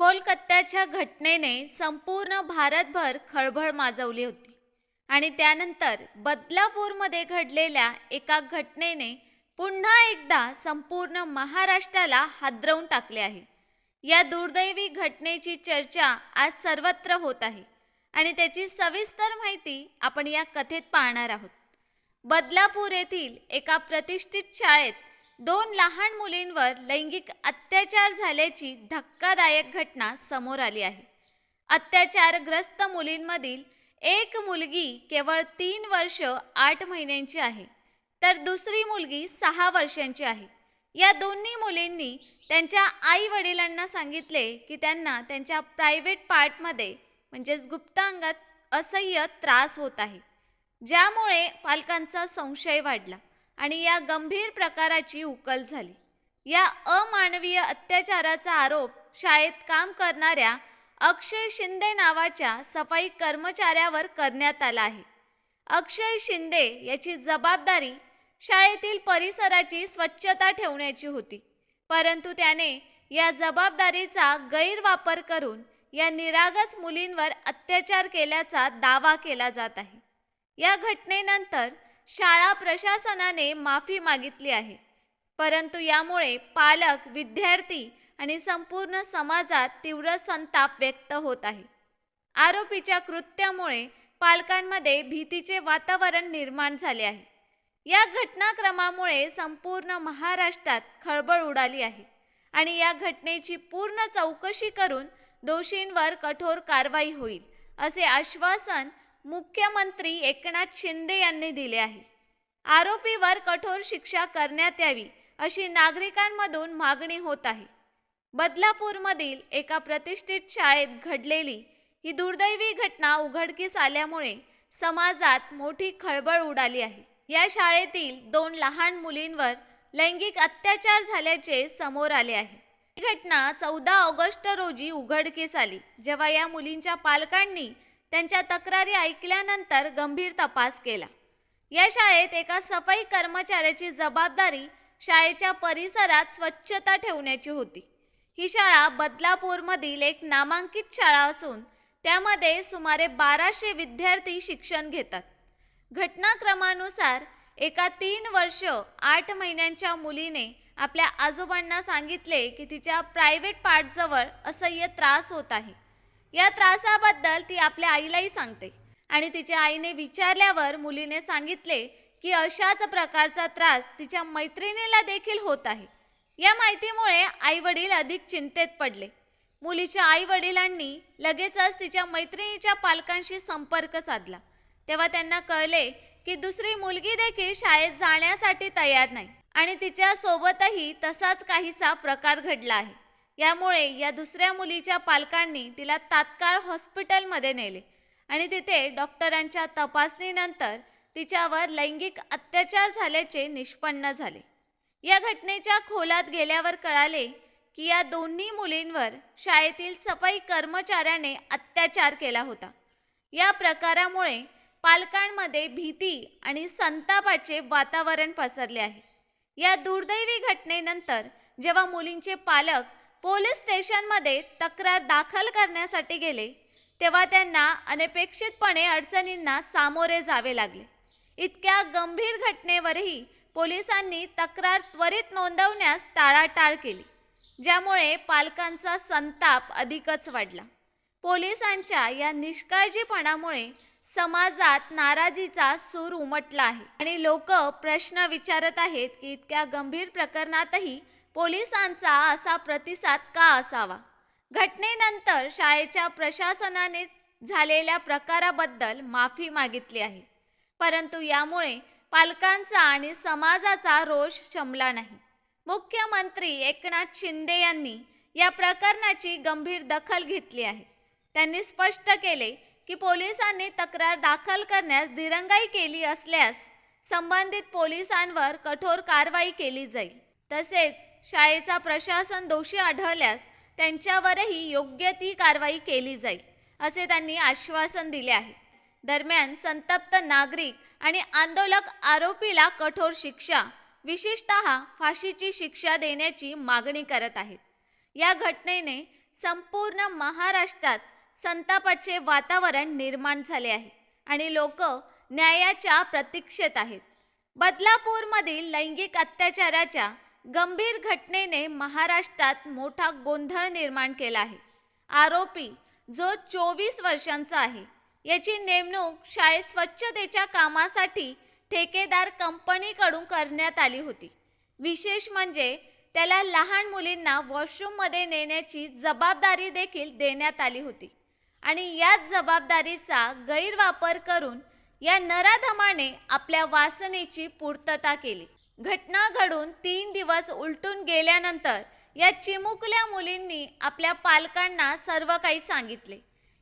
कोलकात्याच्या घटनेने संपूर्ण भारतभर खळबळ माजवली होती. आणि त्यानंतर बदलापूरमध्ये घडलेल्या एका घटनेने पुन्हा एकदा संपूर्ण महाराष्ट्राला हादरवून टाकले आहे. या दुर्दैवी घटनेची चर्चा आज सर्वत्र होत आहे आणि त्याची सविस्तर माहिती आपण या कथेत पाहणार आहोत. बदलापूर येथील एका प्रतिष्ठित शाळेत दोन लहान मुलींवर लैंगिक अत्याचार झाल्याची धक्कादायक घटना समोर आली आहे. अत्याचारग्रस्त मुलींमधील एक मुलगी केवळ तीन वर्ष आठ महिन्यांची आहे तर दुसरी मुलगी सहा वर्षांची आहे. या दोन्ही मुलींनी त्यांच्या आई वडिलांना सांगितले की त्यांना त्यांच्या प्रायव्हेट पार्टमध्ये म्हणजेच गुप्तांगात असह्य त्रास होत आहे ज्यामुळे पालकांचा संशय वाढला. आणि या गंभीर प्रकाराची उकल झाली. या अमानवीय अत्याचाराचा आरोप शाळेत काम करणाऱ्या अक्षय शिंदे नावाच्या सफाई कर्मचाऱ्यावर करण्यात आला आहे. अक्षय शिंदे याची जबाबदारी शाळेतील परिसराची स्वच्छता ठेवण्याची होती. परंतु त्याने या जबाबदारीचा गैरवापर करून या निरागस मुलींवर अत्याचार केल्याचा दावा केला जात आहे. या घटनेनंतर शाळा प्रशासनाने माफी मागितली आहे. परंतु यामुळे पालक विद्यार्थी आणि संपूर्ण समाजात तीव्र संताप व्यक्त होत आहे. आरोपीच्या कृत्यामुळे पालकांमध्ये भीतीचे वातावरण निर्माण झाले आहे. या घटनाक्रमामुळे संपूर्ण महाराष्ट्रात खळबळ उडाली आहे आणि या घटनेची पूर्ण चौकशी करून दोषींवर कठोर कारवाई होईल असे आश्वासन मुख्यमंत्री एकनाथ शिंदे यांनी दिले आहे. आरोपीवर कठोर शिक्षा करण्यात यावी अशी नागरिकांमधून मागणी होत आहे. बदलापूरमधील एका प्रतिष्ठित शाळेत घडलेली ही दुर्दैवी घटना उघडकीस आल्यामुळे समाजात मोठी खळबळ उडाली आहे. या शाळेतील दोन लहान मुलींवर लैंगिक अत्याचार झाल्याचे समोर आले आहे. ही घटना चौदा ऑगस्ट रोजी उघडकीस आली जेव्हा या मुलींच्या पालकांनी त्यांच्या तक्रारी ऐकल्यानंतर गंभीर तपास केला. या शाळेत एका सफाई कर्मचाऱ्याची जबाबदारी शाळेच्या परिसरात स्वच्छता ठेवण्याची होती. ही शाळा बदलापूरमधील एक नामांकित शाळा असून त्यामध्ये सुमारे बाराशे विद्यार्थी शिक्षण घेतात. घटनाक्रमानुसार एका तीन वर्ष आठ महिन्यांच्या मुलीने आपल्या आजोबांना सांगितले की तिच्या प्रायव्हेट पार्टजवळ असह्य त्रास होत आहे. या त्रासाबद्दल ती आपल्या आईलाही सांगते. आणि तिच्या आईने विचारल्यावर मुलीने सांगितले की अशाच प्रकारचा त्रास तिच्या मैत्रिणीला देखील होत आहे. या माहितीमुळे आईवडील अधिक चिंतेत पडले. मुलीच्या आई वडिलांनी लगेचच तिच्या मैत्रिणीच्या पालकांशी संपर्क साधला. तेव्हा त्यांना कळले की दुसरी मुलगी देखील शाळेत जाण्यासाठी तयार नाही आणि तिच्या सोबतही तसाच काहीसा प्रकार घडला आहे. यामुळे या दुसऱ्या मुलीच्या पालकांनी तिला तात्काळ हॉस्पिटलमध्ये नेले आणि तिथे डॉक्टरांच्या तपासणीनंतर तिच्यावर लैंगिक अत्याचार झाल्याचे निष्पन्न झाले. या घटनेच्या खोलात गेल्यावर कळाले की या दोन्ही मुलींवर शाळेतील सफाई कर्मचाऱ्याने अत्याचार केला होता. या प्रकारामुळे पालकांमध्ये भीती आणि संतापाचे वातावरण पसरले आहे. या दुर्दैवी घटनेनंतर जेव्हा मुलींचे पालक पोलीस स्टेशनमध्ये तक्रार दाखल करण्यासाठी गेले तेव्हा त्यांना अनपेक्षितपणे अडचणींना सामोरे जावे लागले. इतक्या गंभीर घटनेवरही पोलिसांनी तक्रार त्वरित नोंदवण्यास टाळाटाळ केली ज्यामुळे पालकांचा संताप अधिकच वाढला. पोलिसांच्या या निष्काळजीपणामुळे समाजात नाराजीचा सूर उमटला आहे आणि लोक प्रश्न विचारत आहेत की इतक्या गंभीर प्रकरणातही पोलिसांचा असा प्रतिसाद का असावा? घटनेनंतर शाळेच्या प्रशासनाने झालेल्या प्रकाराबद्दल माफी मागितली आहे. परंतु यामुळे पालकांचा आणि समाजाचा रोष शमला नाही. मुख्यमंत्री एकनाथ शिंदे यांनी या प्रकरणाची गंभीर दखल घेतली आहे. त्यांनी स्पष्ट केले की पोलिसांनी तक्रार दाखल करण्यास दिरंगाई केली असल्यास संबंधित पोलिसांवर कठोर कारवाई केली जाईल. तसेच शाळेचा प्रशासन दोषी आढळल्यास त्यांच्यावरही योग्य ती कारवाई केली जाईल असे त्यांनी आश्वासन दिले आहे. दरम्यान संतप्त नागरिक आणि आंदोलक आरोपीला कठोर शिक्षा विशेषत फाशीची शिक्षा देण्याची मागणी करत आहेत. या घटनेने संपूर्ण महाराष्ट्रात संतापाचे वातावरण निर्माण झाले आहे आणि लोक न्यायाच्या प्रतीक्षेत आहेत. बदलापूरमधील लैंगिक अत्याचाराच्या गंभीर घटनेने महाराष्ट्रात मोठा गोंधळ निर्माण केला आहे. आरोपी जो चोवीस वर्षांचा आहे याची नेमणूक शाळेत स्वच्छतेच्या कामासाठी ठेकेदार कंपनीकडून करण्यात आली होती. विशेष म्हणजे त्याला लहान मुलींना वॉशरूममध्ये नेण्याची जबाबदारी देखील देण्यात आली होती आणि याच जबाबदारीचा गैरवापर करून या नराधमाने आपल्या वासनेची पूर्तता केली. घटना घडून तीन दिवस उलटून गेल्यानंतर या चिमुकल्या मुलींनी आपल्या पालकांना सर्व काही सांगितले.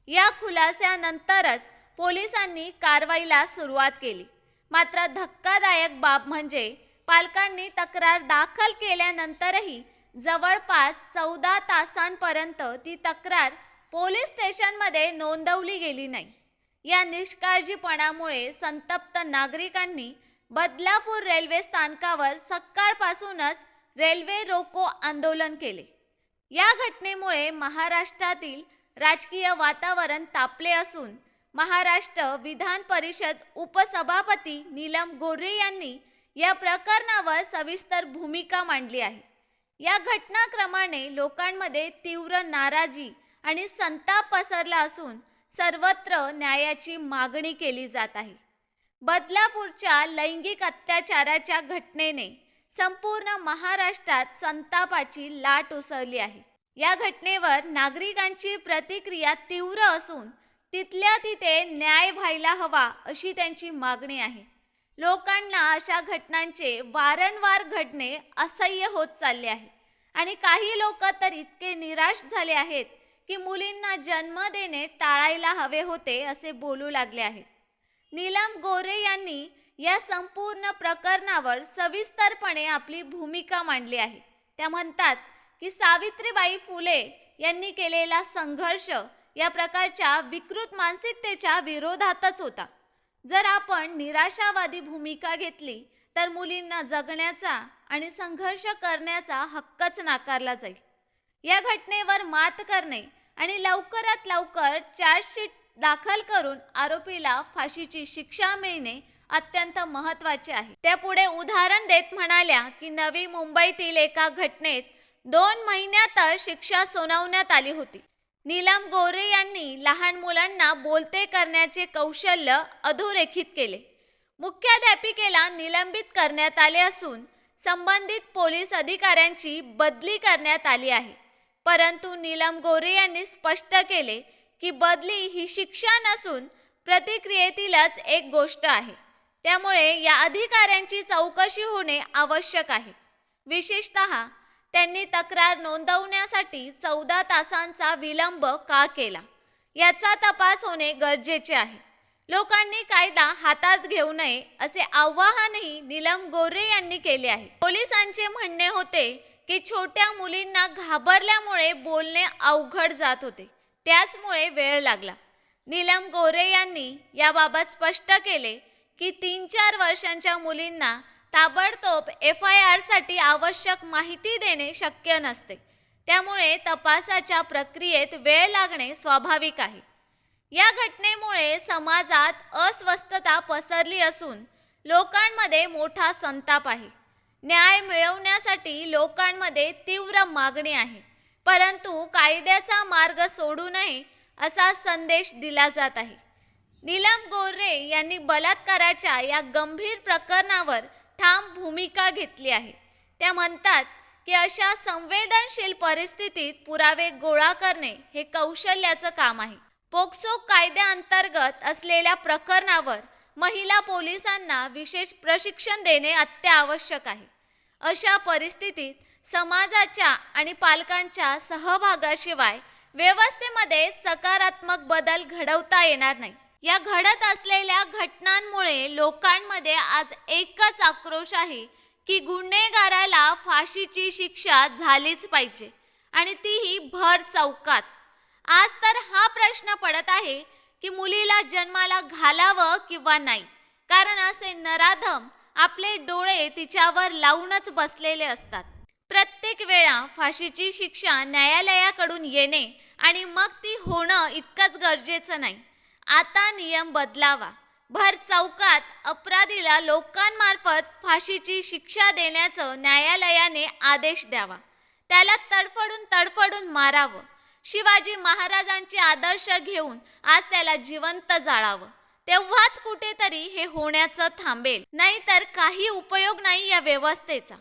या खुलास्यानंतरच पोलिसांनी कारवाईला सुरुवात केली. मात्र धक्कादायक बाब म्हणजे पालकांनी तक्रार दाखल केल्यानंतरही जवळपास चौदा तासांपर्यंत ती तक्रार पोलीस स्टेशनमध्ये नोंदवली गेली नाही. या निष्काळजीपणामुळे संतप्त नागरिकांनी बदलापूर रेल्वे स्थानकावर सकाळपासूनच रेल्वे रोको आंदोलन केले. या घटनेमुळे महाराष्ट्रातील राजकीय वातावरण तापले असून महाराष्ट्र विधान परिषद उपसभापती नीलम गोऱ्हे यांनी या प्रकरणावर सविस्तर भूमिका मांडली आहे. या घटनाक्रमाने लोकांमध्ये तीव्र नाराजी आणि संताप पसरला असून सर्वत्र न्यायाची मागणी केली जात आहे. बदलापूरच्या लैंगिक अत्याचाराच्या घटनेने संपूर्ण महाराष्ट्रात संतापाची लाट उसळली आहे. या घटनेवर नागरिकांची प्रतिक्रिया तीव्र असून तिथल्या तिथे न्याय व्हायला हवा अशी त्यांची मागणी आहे. लोकांना अशा घटनांचे वारंवार घडणे असह्य होत चालले आहे आणि काही लोक तर इतके निराश झाले आहेत की मुलींना जन्म देणे टाळायला हवे होते असे बोलू लागले आहेत नीलम गोरे यांनी या संपूर्ण प्रकरणावर सविस्तरपणे आपली भूमिका मांडली आहे. त्या म्हणतात की सावित्रीबाई फुले यांनी केलेला संघर्ष या प्रकारच्या विकृत मानसिकतेच्या विरोधातच होता. जर आपण निराशावादी भूमिका घेतली तर मुलींना जगण्याचा आणि संघर्ष करण्याचा हक्कच नाकारला जाईल. या घटनेवर मात करणे आणि लवकरात लवकर चार्जशीट दाखल करून आरोपीला फाशीची शिक्षा मिळणे अत्यंत महत्त्वाचे आहे. त्या पुढे उदाहरण देत म्हणाल्या की नवी मुंबईतील एका घटनेत दोन महिन्यातच शिक्षा सुनावण्यात आली होती. नीलम गोरे यांनी लहान मुलांना बोलते करण्याचे कौशल्य अधोरेखित केले. मुख्याध्यापिकेला निलंबित करण्यात आले असून संबंधित पोलीस अधिकाऱ्यांची बदली करण्यात आली आहे. परंतु नीलम गोरे यांनी स्पष्ट केले की बदली ही शिक्षा नसून प्रतिक्रियेतीलच एक गोष्ट आहे. त्यामुळे या अधिकाऱ्यांची चौकशी होणे आवश्यक आहे. विशेषत त्यांनी तक्रार नोंदवण्यासाठी चौदा तासांचा विलंब का केला? याचा तपास होणे गरजेचे आहे. लोकांनी कायदा हातात घेऊ नये असे आवाहनही नीलम गोरे यांनी केले आहे. पोलिसांचे म्हणणे होते की छोट्या मुलींना घाबरल्यामुळे बोलणे अवघड जात होते. त्याचमुळे वेळ लागला. नीलम गोरे यांनी याबाबत स्पष्ट केले की तीन चार वर्षांच्या मुलींना ताबडतोब एफ आय आरसाठी आवश्यक माहिती देणे शक्य नसते. त्यामुळे तपासाच्या प्रक्रियेत वेळ लागणे स्वाभाविक आहे. या घटनेमुळे समाजात अस्वस्थता पसरली असून लोकांमध्ये मोठा संताप आहे. न्याय मिळवण्यासाठी लोकांमध्ये तीव्र मागणी आहे. परंतु कायद्याचा मार्ग सोडू नये असा संदेश दिला जात आहे. नीलम गोरे यांनी बलात्काराच्या या गंभीर प्रकरणावर ठाम भूमिका घेतली आहे. त्या म्हणतात की अशा संवेदनशील परिस्थितीत पुरावे गोळा करणे हे कौशल्याचं काम आहे. पोक्सो कायद्याअंतर्गत असलेल्या प्रकरणावर महिला पोलिसांना विशेष प्रशिक्षण देणे अत्यावश्यक आहे. अशा परिस्थितीत समाजाच्या आणि पालकांच्या सहभागाशिवाय व्यवस्थेमध्ये सकारात्मक बदल घडवता येणार नाही. या घडत असलेल्या घटनांमुळे लोकांमध्ये आज एकच आक्रोश आहे की गुन्हेगाराला फाशीची शिक्षा झालीच पाहिजे आणि तीही भर चौकात. आज तर हा प्रश्न पडत आहे की मुलीला जन्माला घालावं किंवा नाही. कारण असे नराधम आपले डोळे तिच्यावर लावूनच बसलेले असतात. अनेक वेळा फाशीची शिक्षा न्यायालयाकडून येणे आणि मग ती होणं इतकंच गरजेचं नाही. आता नियम बदलावा. भर चौकात अपराधीला लोकांमार्फत फाशीची शिक्षा देण्याचं न्यायालयाने आदेश द्यावा. त्याला तडफडून तडफडून मारावं. शिवाजी महाराजांचे आदर्श घेऊन आज त्याला जिवंत जाळावं. तेव्हाच कुठेतरी हे होण्याचं थांबेल. नाहीतर काही उपयोग नाही या व्यवस्थेचा.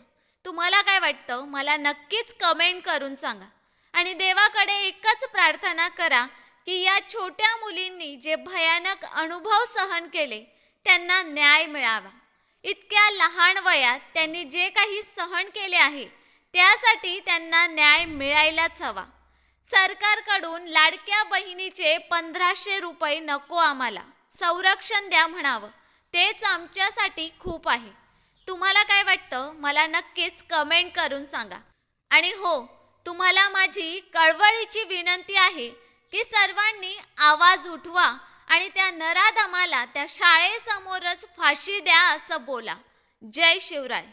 तुम्हाला काय वाटतं? मला नक्कीच कमेंट करून सांगा. आणि देवाकडे एकच प्रार्थना करा की या छोट्या मुलींनी जे भयानक अनुभव सहन केले त्यांना न्याय मिळावा. इतक्या लहान वयात त्यांनी जे काही सहन केले आहे त्यासाठी त्यांना न्याय मिळायलाच हवा. सरकारकडून लाडक्या बहिणीचे पंधराशे रुपये नको आम्हाला. संरक्षण द्या म्हणावं. तेच आमच्यासाठी खूप आहे. तुम्हाला काय वाटतं? मला नक्कीच कमेंट करून सांगा. आणि हो तुम्हाला माझी कळवळीची विनंती आहे की सर्वांनी आवाज उठवा आणि त्या नराधमाला त्या शाळेसमोरच फाशी द्या असं बोला. जय शिवराय.